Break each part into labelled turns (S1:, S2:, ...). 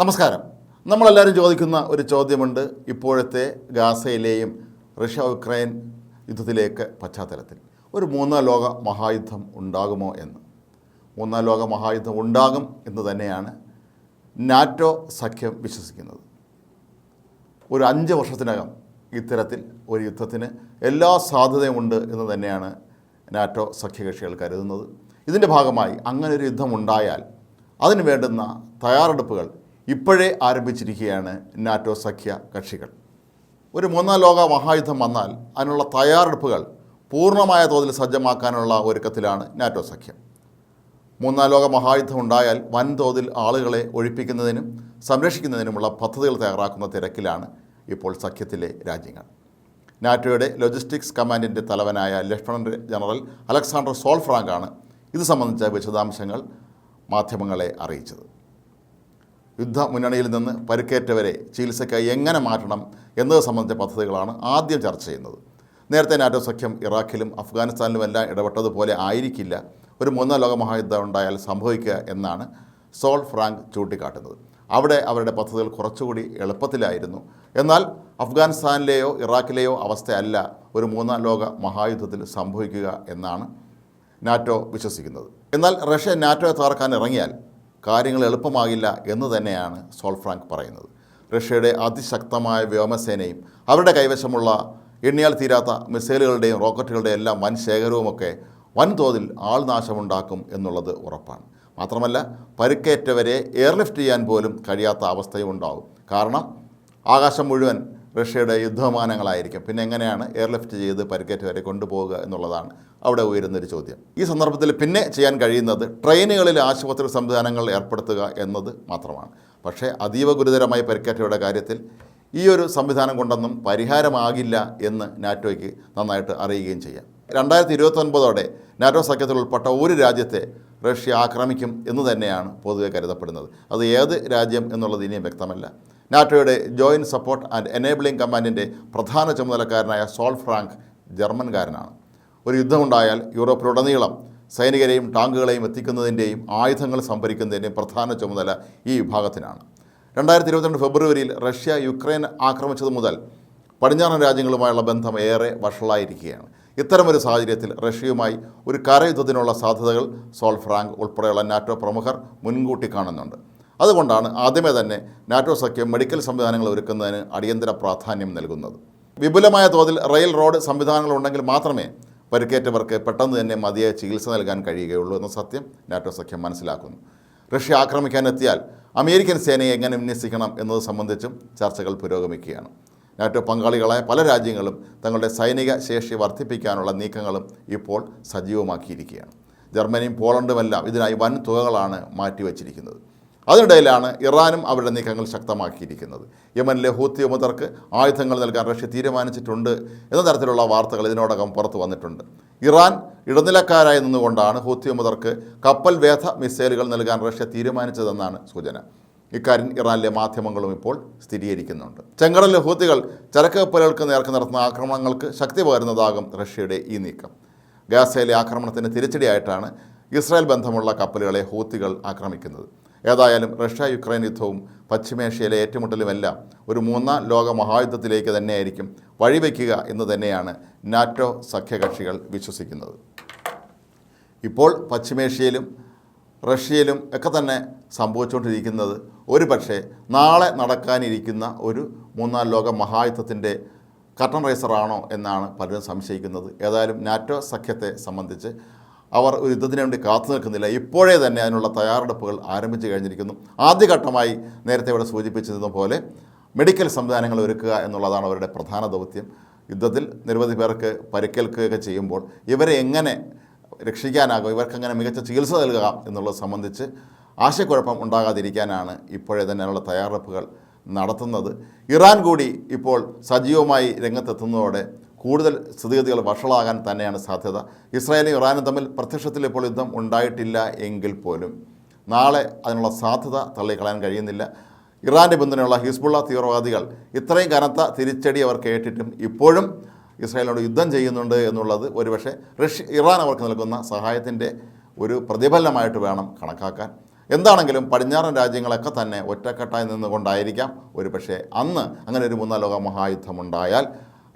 S1: നമസ്കാരം. നമ്മളെല്ലാവരും ചോദിക്കുന്ന ഒരു ചോദ്യമുണ്ട്. ഇപ്പോഴത്തെ ഗാസയിലെയും റഷ്യ ഉക്രൈൻ യുദ്ധത്തിലേക്ക് പശ്ചാത്തലത്തിൽ ഒരു മൂന്നാം ലോക മഹായുദ്ധം ഉണ്ടാകുമോ എന്ന്. മൂന്നാം ലോക മഹായുദ്ധം ഉണ്ടാകും എന്ന് തന്നെയാണ് നാറ്റോ സഖ്യം വിശ്വസിക്കുന്നത്. ഒരു അഞ്ച് വർഷത്തിനകം ഇത്തരത്തിൽ ഒരു യുദ്ധത്തിന് എല്ലാ സാധ്യതയുമുണ്ട് എന്ന് തന്നെയാണ് നാറ്റോ സഖ്യകക്ഷികൾ കരുതുന്നത്. ഇതിന്റെ ഭാഗമായി അങ്ങനെ ഒരു യുദ്ധം ഉണ്ടായാൽ അതിന് വേണ്ടുന്ന തയ്യാറെടുപ്പുകൾ ഇപ്പോഴേ ആരംഭിച്ചിരിക്കുകയാണ് നാറ്റോ സഖ്യ കക്ഷികൾ. ഒരു മൂന്നാം ലോക മഹായുദ്ധം വന്നാൽ അതിനുള്ള തയ്യാറെടുപ്പുകൾ പൂർണമായ തോതിൽ സജ്ജമാക്കാനുള്ള ഒരുക്കത്തിലാണ് നാറ്റോ സഖ്യം. മൂന്നാം ലോക മഹായുദ്ധം ഉണ്ടായാൽ വൻതോതിൽ ആളുകളെ ഒഴിപ്പിക്കുന്നതിനും സംരക്ഷിക്കുന്നതിനുമുള്ള പദ്ധതികൾ തയ്യാറാക്കുന്ന തിരക്കിലാണ് ഇപ്പോൾ സഖ്യത്തിലെ രാജ്യങ്ങൾ. നാറ്റോയുടെ ലോജിസ്റ്റിക്സ് കമാൻഡിന്റെ തലവനായ ലഫ്റ്റനന്റ് ജനറൽ അലക്സാണ്ടർ സോൾഫ്രാങ്കാണ് ഇത് സംബന്ധിച്ച വിശദാംശങ്ങൾ മാധ്യമങ്ങളെ അറിയിച്ചത്. യുദ്ധ മുന്നണിയിൽ നിന്ന് പരുക്കേറ്റവരെ ചികിത്സയ്ക്കായി എങ്ങനെ മാറ്റണം എന്നത് സംബന്ധിച്ച പദ്ധതികളാണ് ആദ്യം ചർച്ച ചെയ്യുന്നത്. നേരത്തെ നാറ്റോ സഖ്യം ഇറാഖിലും അഫ്ഗാനിസ്ഥാനിലുമെല്ലാം ഇടപെട്ടതുപോലെ ആയിരിക്കില്ല ഒരു മൂന്നാം ലോക മഹായുദ്ധം ഉണ്ടായാൽ സംഭവിക്കുക എന്നാണ് സോൾ ഫ്രാങ്ക് ചൂണ്ടിക്കാട്ടുന്നത്. അവിടെ അവരുടെ പദ്ധതികൾ കുറച്ചുകൂടി എളുപ്പത്തിലായിരുന്നു. എന്നാൽ അഫ്ഗാനിസ്ഥാനിലെയോ ഇറാഖിലെയോ അവസ്ഥയല്ല ഒരു മൂന്നാം ലോക മഹായുദ്ധത്തിൽ സംഭവിക്കുക എന്നാണ് നാറ്റോ വിശ്വസിക്കുന്നത്. എന്നാൽ റഷ്യ നാറ്റോയെ തകർക്കാൻ ഇറങ്ങിയാൽ കാര്യങ്ങൾ എളുപ്പമാകില്ല എന്ന് തന്നെയാണ് സോൾഫ്രാങ്ക് പറയുന്നത്. റഷ്യയുടെ അതിശക്തമായ വ്യോമസേനയും അവരുടെ കൈവശമുള്ള എണ്ണിയാൽ തീരാത്ത മിസൈലുകളുടെയും റോക്കറ്റുകളുടെയും എല്ലാം വൻ ശേഖരവുമൊക്കെ വൻതോതിൽ ആൾനാശമുണ്ടാക്കും എന്നുള്ളത് ഉറപ്പാണ്. മാത്രമല്ല പരുക്കേറ്റവരെ എയർലിഫ്റ്റ് ചെയ്യാൻ പോലും കഴിയാത്ത അവസ്ഥയും ഉണ്ടാകും കാരണം ആകാശം മുഴുവൻ റഷ്യയുടെ യുദ്ധവിമാനങ്ങളായിരിക്കും. പിന്നെ എങ്ങനെയാണ് എയർലിഫ്റ്റ് ചെയ്ത് പരിക്കേറ്റവരെ കൊണ്ടുപോകുക എന്നുള്ളതാണ് അവിടെ ഉയരുന്നൊരു ചോദ്യം. ഈ സന്ദർഭത്തിൽ പിന്നെ ചെയ്യാൻ കഴിയുന്നത് ട്രെയിനുകളിൽ ആശുപത്രി സംവിധാനങ്ങൾ ഏർപ്പെടുത്തുക എന്നത് മാത്രമാണ്. പക്ഷേ അതീവ ഗുരുതരമായ പരിക്കേറ്റവരുടെ കാര്യത്തിൽ ഈ ഒരു സംവിധാനം കൊണ്ടൊന്നും പരിഹാരമാകില്ല എന്ന് നാറ്റോയ്ക്ക് നന്നായിട്ട് അറിയുകയും ചെയ്യാം. രണ്ടായിരത്തി ഇരുപത്തൊൻപതോടെ നാറ്റോ സഖ്യത്തിൽ ഉൾപ്പെട്ട ഒരു രാജ്യത്തെ റഷ്യ ആക്രമിക്കും എന്ന് തന്നെയാണ് പൊതുവെ കരുതപ്പെടുന്നത്. അത് ഏത് രാജ്യം എന്നുള്ളത് ഇനിയും വ്യക്തമല്ല. നാറ്റോയുടെ ജോയിന്റ് സപ്പോർട്ട് ആൻഡ് എനേബിളിംഗ് കമാൻഡിന്റെ പ്രധാന ചുമതലക്കാരനായ സോൾ ഫ്രാങ്ക് ജർമ്മൻകാരനാണ്. ഒരു യുദ്ധമുണ്ടായാൽ യൂറോപ്പിലുടനീളം സൈനികരെയും ടാങ്കുകളെയും എത്തിക്കുന്നതിന്റെയും ആയുധങ്ങൾ സംഭരിക്കുന്നതിന്റെയും പ്രധാന ചുമതല ഈ വിഭാഗത്തിനാണ്. രണ്ടായിരത്തി ഇരുപത്തിരണ്ട് ഫെബ്രുവരിയിൽ റഷ്യ യുക്രൈൻ ആക്രമിച്ചത് മുതൽ പടിഞ്ഞാറൻ രാജ്യങ്ങളുമായുള്ള ബന്ധം ഏറെ വഷളായിരിക്കുകയാണ്. ഇത്തരമൊരു സാഹചര്യത്തിൽ റഷ്യയുമായി ഒരു കരയുദ്ധത്തിനുള്ള സാധ്യതകൾ സോൾ ഫ്രാങ്ക് ഉൾപ്പെടെയുള്ള നാറ്റോ പ്രമുഖർ മുൻകൂട്ടി കാണുന്നുണ്ട്. അതുകൊണ്ടാണ് ആദ്യമേ തന്നെ നാറ്റോ സഖ്യം മെഡിക്കൽ സംവിധാനങ്ങൾ ഒരുക്കുന്നതിന് അടിയന്തര പ്രാധാന്യം നൽകുന്നത്. വിപുലമായ തോതിൽ റെയിൽ റോഡ് സംവിധാനങ്ങൾ ഉണ്ടെങ്കിൽ മാത്രമേ പരിക്കേറ്റവർക്ക് പെട്ടെന്ന് തന്നെ മതിയായ ചികിത്സ നൽകാൻ കഴിയുകയുള്ളൂ എന്ന സത്യം നാറ്റോ സഖ്യം മനസ്സിലാക്കുന്നു. റഷ്യ ആക്രമിക്കാനെത്തിയാൽ അമേരിക്കൻ സേനയെ എങ്ങനെ വിന്യസിക്കണം എന്നത് സംബന്ധിച്ചും ചർച്ചകൾ പുരോഗമിക്കുകയാണ്. നാറ്റോ പങ്കാളികളായ പല രാജ്യങ്ങളും തങ്ങളുടെ സൈനിക ശേഷി വർദ്ധിപ്പിക്കാനുള്ള നീക്കങ്ങളും ഇപ്പോൾ സജീവമാക്കിയിരിക്കുകയാണ്. ജർമ്മനിയും പോളണ്ടുമെല്ലാം ഇതിനായി വൻ തുകകളാണ് മാറ്റിവെച്ചിരിക്കുന്നത്. അതിനിടയിലാണ് ഇറാനും അവരുടെ നീക്കങ്ങൾ ശക്തമാക്കിയിരിക്കുന്നത്. യമനിലെ ഹൂത്തി യുമതർക്ക് ആയുധങ്ങൾ നൽകാൻ റഷ്യ തീരുമാനിച്ചിട്ടുണ്ട് എന്ന തരത്തിലുള്ള വാർത്തകൾ ഇതിനോടകം പുറത്തു വന്നിട്ടുണ്ട്. ഇറാൻ ഇടനിലക്കാരായി നിന്നുകൊണ്ടാണ് ഹൂത്തി യുമതർക്ക് കപ്പൽ വേധ മിസൈലുകൾ നൽകാൻ റഷ്യ തീരുമാനിച്ചതെന്നാണ് സൂചന. ഇക്കാര്യം ഇറാനിലെ മാധ്യമങ്ങളും ഇപ്പോൾ സ്ഥിരീകരിക്കുന്നുണ്ട്. ചെങ്കടലിലെ ഹൂത്തികൾ ചരക്ക് കപ്പലുകൾക്ക് നേർക്ക് നടത്തുന്ന ആക്രമണങ്ങൾക്ക് ശക്തി പകരുന്നതാകും റഷ്യയുടെ ഈ നീക്കം. ഗാസയിലെ ആക്രമണത്തിന് തിരിച്ചടിയായിട്ടാണ് ഇസ്രായേൽ ബന്ധമുള്ള കപ്പലുകളെ ഹൂത്തികൾ ആക്രമിക്കുന്നത്. ഏതായാലും റഷ്യ യുക്രൈൻ യുദ്ധവും പശ്ചിമേഷ്യയിലെ ഏറ്റുമുട്ടലുമെല്ലാം ഒരു മൂന്നാം ലോക മഹായുദ്ധത്തിലേക്ക് തന്നെയായിരിക്കും വഴിവെക്കുക എന്ന് തന്നെയാണ് നാറ്റോ സഖ്യകക്ഷികൾ വിശ്വസിക്കുന്നത്. ഇപ്പോൾ പശ്ചിമേഷ്യയിലും റഷ്യയിലും ഒക്കെ തന്നെ സംഭവിച്ചുകൊണ്ടിരിക്കുന്നത് ഒരു പക്ഷേ നാളെ നടക്കാനിരിക്കുന്ന ഒരു മൂന്നാം ലോക മഹായുദ്ധത്തിന്റെ കർട്ടൻ റൈസറാണോ എന്നാണ് പലരും സംശയിക്കുന്നത്. ഏതായാലും നാറ്റോ സഖ്യത്തെ സംബന്ധിച്ച് അവർ ഒരു യുദ്ധത്തിന് വേണ്ടി കാത്തു നിൽക്കുന്നില്ല. ഇപ്പോഴേ തന്നെ അതിനുള്ള തയ്യാറെടുപ്പുകൾ ആരംഭിച്ചു കഴിഞ്ഞിരിക്കുന്നു. ആദ്യഘട്ടമായി നേരത്തെ ഇവിടെ സൂചിപ്പിച്ചതുപോലെ മെഡിക്കൽ സംവിധാനങ്ങൾ ഒരുക്കുക എന്നുള്ളതാണ് അവരുടെ പ്രധാന ദൗത്യം. യുദ്ധത്തിൽ നിരവധി പേർക്ക് പരിക്കേൽക്കുകയൊക്കെ ചെയ്യുമ്പോൾ ഇവരെ എങ്ങനെ രക്ഷിക്കാനാകും ഇവർക്ക് എങ്ങനെ മികച്ച ചികിത്സ നൽകുക എന്നുള്ളത് സംബന്ധിച്ച് ആശയക്കുഴപ്പം ഉണ്ടാകാതിരിക്കാനാണ് ഇപ്പോഴേ തന്നെ അതിനുള്ള തയ്യാറെടുപ്പുകൾ നടത്തുന്നത്. ഇറാൻ കൂടി ഇപ്പോൾ സജീവമായി രംഗത്തെത്തുന്നതോടെ കൂടുതൽ സ്ഥിതിഗതികൾ വഷളാകാൻ തന്നെയാണ് സാധ്യത. ഇസ്രായേലും ഇറാനും തമ്മിൽ പ്രത്യക്ഷത്തിൽ ഇപ്പോൾ യുദ്ധം ഉണ്ടായിട്ടില്ല എങ്കിൽ പോലും. നാളെ അതിനുള്ള സാധ്യത തള്ളിക്കളയാൻ കഴിയുന്നില്ല. ഇറാന്റെ പിന്തുണയുള്ള ഹിസ്ബുള്ള തീവ്രവാദികൾ ഇത്രയും കനത്ത തിരിച്ചടി അവർ കേട്ടിട്ടും ഇപ്പോഴും ഇസ്രായേലിനോട് യുദ്ധം ചെയ്യുന്നുണ്ട് എന്നുള്ളത് ഒരുപക്ഷെ റഷ്യ ഇറാൻ അവർക്ക് നൽകുന്ന സഹായത്തിന്റെ ഒരു പ്രതിഫലനമായിട്ട് വേണം കണക്കാക്കാൻ. എന്താണെങ്കിലും പടിഞ്ഞാറൻ രാജ്യങ്ങളൊക്കെ തന്നെ ഒറ്റക്കെട്ടായി നിന്നുകൊണ്ടായിരിക്കാം ഒരു പക്ഷേ അന്ന് അങ്ങനെ ഒരു മൂന്നാം ലോക മഹായുദ്ധമുണ്ടായാൽ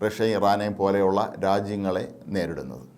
S1: റഷ്യയും ഇറാനെയും പോലെയുള്ള രാജ്യങ്ങളെ നേരിടുന്നത്.